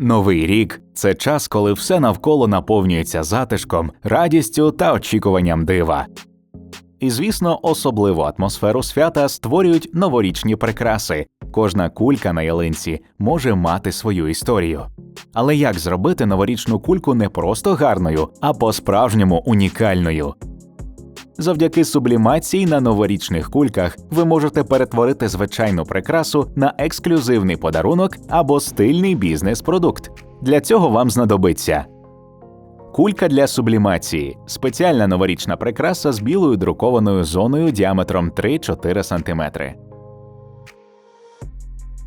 Новий рік це час, коли все навколо наповнюється затишком, радістю та очікуванням дива. І, звісно, особливу атмосферу свята створюють новорічні прикраси. Кожна кулька на ялинці може мати свою історію. Але як зробити новорічну кульку не просто гарною, а по-справжньому унікальною? Завдяки сублімації на новорічних кульках ви можете перетворити звичайну прикрасу на ексклюзивний подарунок або стильний бізнес-продукт. Для цього вам знадобиться кулька для сублімації спеціальна новорічна прикраса з білою друкованою зоною діаметром 3-4 см.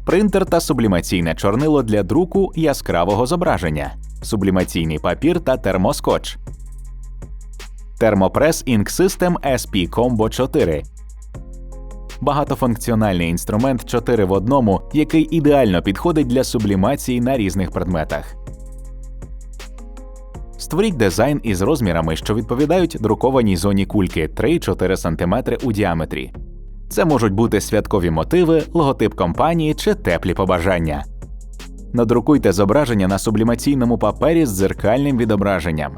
Принтер та сублімаційне чорнило для друку яскравого зображення, сублімаційний папір та термоскотч. Thermopress Ink System SP Combo 4. Багатофункціональний інструмент 4 в одному, який ідеально підходить для сублімації на різних предметах. Створіть дизайн із розмірами, що відповідають друкованій зоні кульки 3-4 см у діаметрі. Це можуть бути святкові мотиви, логотип компанії чи теплі побажання. Надрукуйте зображення на сублімаційному папері з дзеркальним відображенням.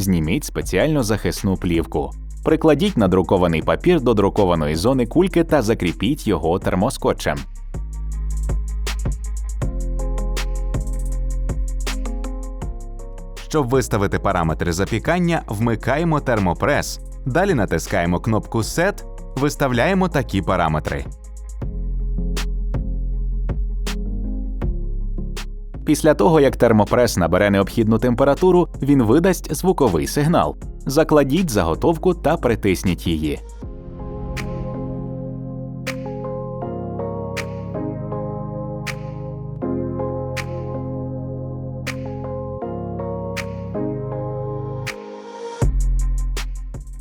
Зніміть спеціальну захисну плівку. Прикладіть надрукований папір до друкованої зони кульки та закріпіть його термоскотчем. Щоб виставити параметри запікання, вмикаємо термопрес. Далі натискаємо кнопку Set, виставляємо такі параметри. Після того, як термопрес набере необхідну температуру, він видасть звуковий сигнал. Закладіть заготовку та притисніть її.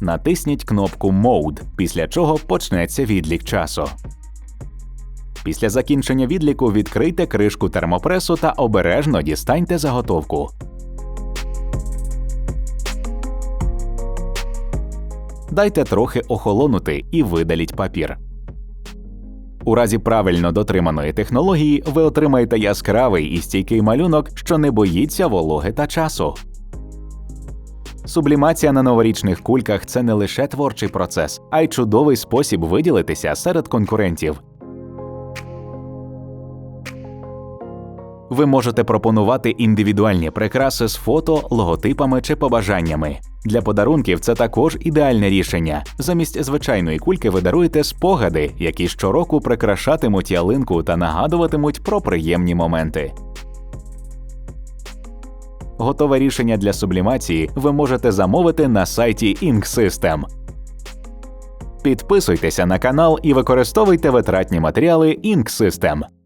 Натисніть кнопку Mode, після чого почнеться відлік часу. Після закінчення відліку відкрийте кришку термопресу та обережно дістаньте заготовку. Дайте трохи охолонути і видаліть папір. У разі правильно дотриманої технології ви отримаєте яскравий і стійкий малюнок, що не боїться вологи та часу. Сублімація на новорічних кульках це не лише творчий процес, а й чудовий спосіб виділитися серед конкурентів. Ви можете пропонувати індивідуальні прикраси з фото, логотипами чи побажаннями. Для подарунків це також ідеальне рішення. Замість звичайної кульки ви даруєте спогади, які щороку прикрашатимуть ялинку та нагадуватимуть про приємні моменти. Готове рішення для сублімації ви можете замовити на сайті Ink System. Підписуйтеся на канал і використовуйте витратні матеріали Ink System.